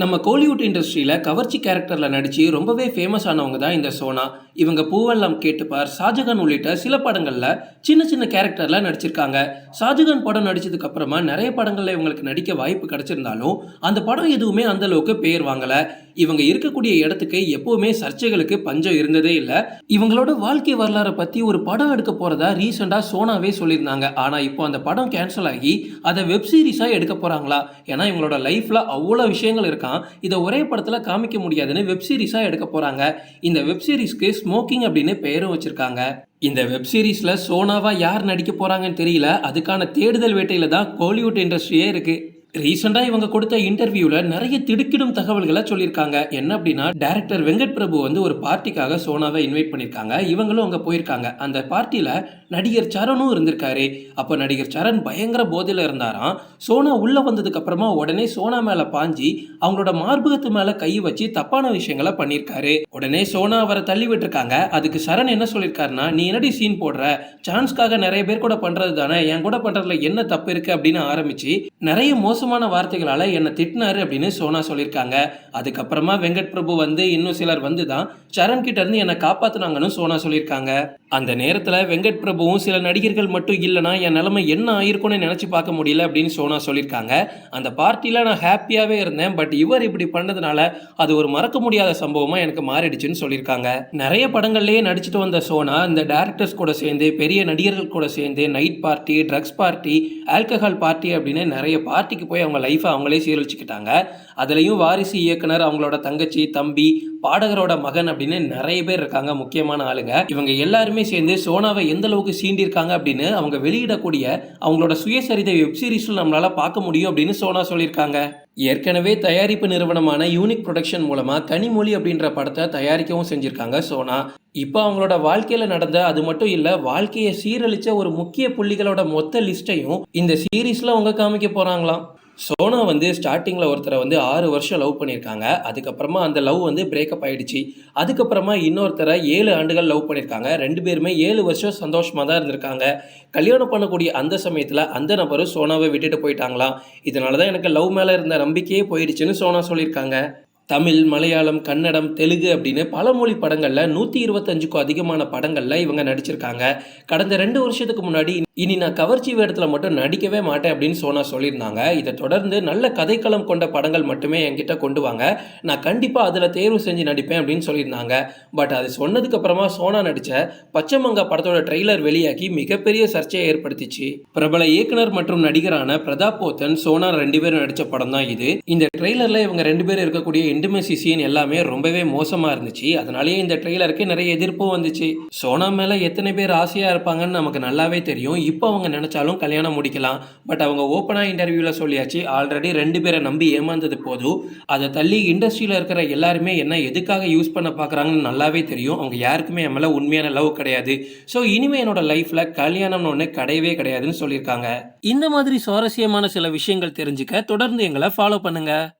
நம்ம கோலிவுட் இண்டஸ்ட்ரியில் கவர்ச்சி கேரக்டரில் நடித்து ரொம்பவே ஃபேமஸ் ஆனவங்க தான் இந்த சோனா. இவங்க பூவெல்லாம் கேட்டுப்பார் ஷாஜகான் உள்ளிட்ட சில படங்களில் சின்ன சின்ன கேரக்டரில் நடிச்சிருக்காங்க. ஷாஜகான் படம் நடித்ததுக்கப்புறமா நிறைய படங்களில் இவங்களுக்கு நடிக்க வாய்ப்பு கிடைச்சிருந்தாலும் அந்த படம் எதுவுமே அந்த அளவுக்கு வாங்கலை. இவங்க இருக்கக்கூடிய இடத்துக்கு எப்போவுமே சர்ச்சைகளுக்கு பஞ்சம் இருந்ததே இல்லை. இவங்களோட வாழ்க்கை வரலாறை பற்றி ஒரு படம் எடுக்க போகிறதா ரீசெண்டாக சோனாவே சொல்லியிருந்தாங்க. ஆனால் இப்போ அந்த படம் கேன்சல் ஆகி அதை வெப் சீரிஸாக எடுக்க போகிறாங்களா ஏன்னா இவங்களோட லைஃப்பில் அவ்வளோ விஷயங்கள் இருக்கான். இதை ஒரே படத்தில் காமிக்க முடியாதுன்னு வெப் சீரிஸாக எடுக்க போகிறாங்க இந்த வெப் சீரிஸ்க்கு ஸ்மோக்கிங் அப்படின்னு பெயரும் வச்சுருக்காங்க. இந்த வெப் சீரிஸில் யார் நடிக்க போகிறாங்கன்னு தெரியல. அதுக்கான தேடுதல் வேட்டையில் தான் கோலிவுட் இண்டஸ்ட்ரியே இருக்குது ரீசெண்டாக இவங்க கொடுத்த இன்டர்வியூவில் நிறைய திடுக்கிடும் தகவல்களை சொல்லியிருக்காங்க. என்ன அப்படின்னா டேரக்டர் வெங்கட் பிரபு வந்து ஒரு பார்ட்டிக்காக சோனாவை இன்வைட் பண்ணியிருக்காங்க. இவங்களும் அங்கே போயிருக்காங்க. அந்த பார்ட்டியில் நடிகர் சரணும் இருந்திருக்காரு. அப்போ நடிகர் சரண் பயங்கர போதையில் இருந்தாராம். சோனா உள்ளே வந்ததுக்கப்புறமா உடனே சோனா மேலே பாஞ்சி அவங்களோட மார்பகத்து மேலே கை வச்சு தப்பான விஷயங்களை பண்ணியிருக்காரு. உடனே சோனா அவரை தள்ளி விட்டுருக்காங்க. அதுக்கு சரண் என்ன சொல்லியிருக்காருன்னா நீ என்னடி சீன் போடுற? சான்ஸ்க்காக நிறைய பேர் கூட பண்ணுறது தானே? என் கூட பண்ணுறதுல என்ன தப்பு இருக்குது அப்படின்னு ஆரம்பித்து நிறைய மோசமான வார்த்தைகளால் என்னை திட்டினாரு அப்படின்னு சோனா சொல்லியிருக்காங்க. அதுக்கப்புறமா வெங்கட் பிரபு வந்து இன்னும் சிலர் வந்து தான் சரண் கிட்ட இருந்து என்னை காப்பாத்துனாங்கன்னு சோனா சொல்லியிருக்காங்க. அந்த நேரத்தில் வெங்கட் பிரபுவும் சில நடிகர்கள் மட்டும் இல்லைனா என் நிலைமை என்ன ஆயிருக்கும்னு நினச்சி பார்க்க முடியல அப்படின்னு சோனா சொல்லியிருக்காங்க. அந்த பார்ட்டியில் நான் ஹாப்பியாகவே இருந்தேன். பட் இவர் இப்படி பண்ணதுனால அது ஒரு மறக்க முடியாத சம்பவமாக எனக்கு மாறிடுச்சுன்னு சொல்லியிருக்காங்க. நிறைய படங்கள்லேயே நடிச்சுட்டு வந்த சோனா இந்த டேரக்டர்ஸ் கூட சேர்ந்து பெரிய நடிகர்கள் கூட சேர்ந்து night party drugs party alcohol party அப்படின்னு நிறைய பார்ட்டிக்கு போய் அவங்க லைஃப்பை அவங்களே சீரழிச்சுக்கிட்டாங்க. அதுலேயும் வாரிசு இயக்குனர் அவங்களோட தங்கச்சி தம்பி பாடகரோட மகன் அப்படின்னு நிறைய பேர் இருக்காங்க முக்கியமான ஆளுங்க. இவங்க எல்லாருமே சேர்ந்து சோனாவை எந்த அளவுக்கு சீண்டிருக்காங்க அப்படின்னு அவங்க வெளியிடக்கூடிய அவங்களோட சுயசரிதை வெப் சீரிஸில் நம்மளால பார்க்க முடியும் அப்படின்னு சோனா சொல்லியிருக்காங்க. ஏற்கனவே தயாரிப்பு நிறுவனமான யூனிக் ப்ரொடக்ஷன் மூலமாக கனிமொழி அப்படின்ற படத்தை தயாரிக்கவும் செஞ்சுருக்காங்க சோனா. இப்போ அவங்களோட வாழ்க்கையில் நடந்த அது மட்டும் இல்லை வாழ்க்கையை சீரழிச்ச ஒரு முக்கிய புள்ளிகளோட மொத்த லிஸ்ட்டையும் இந்த சீரீஸில் அவங்க காமிக்க போகிறாங்களாம் சோனா வந்து ஸ்டார்டிங்கில் ஒருத்தரை வந்து ஆறு வருஷம் லவ் பண்ணியிருக்காங்க. அதுக்கப்புறமா அந்த லவ் வந்து பிரேக்கப் ஆகிடுச்சு அதுக்கப்புறமா இன்னொருத்தரை ஏழு ஆண்டுகள் லவ் பண்ணியிருக்காங்க. ரெண்டு பேருமே ஏழு வருஷம் சந்தோஷமாக தான் இருந்திருக்காங்க. கல்யாணம் பண்ணக்கூடிய அந்த சமயத்தில் அந்த நபரும் சோனாவை விட்டுட்டு போயிட்டாங்களாம். இதனால தான் எனக்கு லவ் மேலே இருந்த நம்பிக்கையே போயிடுச்சுன்னு சோனா சொல்லியிருக்காங்க. தமிழ் மலையாளம் கன்னடம் தெலுங்கு அப்படின்னு பல மொழி படங்களில் நூற்றி இருபத்தஞ்சுக்கும் அதிகமான படங்களில் இவங்க நடிச்சிருக்காங்க. கடந்த ரெண்டு வருஷத்துக்கு முன்னாடி இனி நான் கவர்ச்சி வேடத்தில் மட்டும் நடிக்கவே மாட்டேன் அப்படின்னு சோனா சொல்லியிருந்தாங்க. இதை தொடர்ந்து நல்ல கதைக்களம் கொண்ட படங்கள் மட்டுமே என்கிட்ட கொண்டு வாங்க. நான் கண்டிப்பாக அதில் தேர்வு செஞ்சு நடிப்பேன் அப்படின்னு சொல்லியிருந்தாங்க. பட் அது சொன்னதுக்கு அப்புறமா சோனா நடித்த பச்சைமங்கா படத்தோட ட்ரெய்லர் வெளியாகி மிகப்பெரிய சர்ச்சையை ஏற்படுத்திச்சு. பிரபல இயக்குனர் மற்றும் நடிகரான பிரதாப் போத்தன் சோனா ரெண்டு பேரும் நடித்த படம் தான் இது. இந்த ட்ரெய்லரில் இவங்க ரெண்டு பேரும் இருக்கக்கூடிய இன்டிமசி சீன் எல்லாமே ரொம்பவே மோசமாக இருந்துச்சு. அதனாலேயே இந்த ட்ரெய்லருக்கு நிறைய எதிர்ப்பும் வந்துச்சு. சோனா மேலே எத்தனை பேர் ஆசையாக இருப்பாங்கன்னு நமக்கு நல்லாவே தெரியும். இப்போ அவங்க நினச்சாலும் கல்யாணம் முடிக்கலாம். பட் அவங்க ஓப்பனாக இன்டர்வியூவில் சொல்லியாச்சு ஆல்ரெடி ரெண்டு பேரை நம்பி ஏமாந்தது போதும். அதை தள்ளி இண்டஸ்ட்ரியில் இருக்கிற எல்லாருமே என்ன எதுக்காக யூஸ் பண்ண பார்க்குறாங்கன்னு நல்லாவே தெரியும். அவங்க யாருக்குமே என் மேலே உண்மையான லவ் கிடையாது. ஸோ இனிமே என்னோட லைஃப்பில் கல்யாணம்னு ஒன்று கிடையவே கிடையாதுன்னு சொல்லியிருக்காங்க. இந்த மாதிரி சுவாரஸ்யமான சில விஷயங்கள் தெரிஞ்சுக்க தொடர்ந்து எங்களை ஃபாலோ பண்ணுங்கள்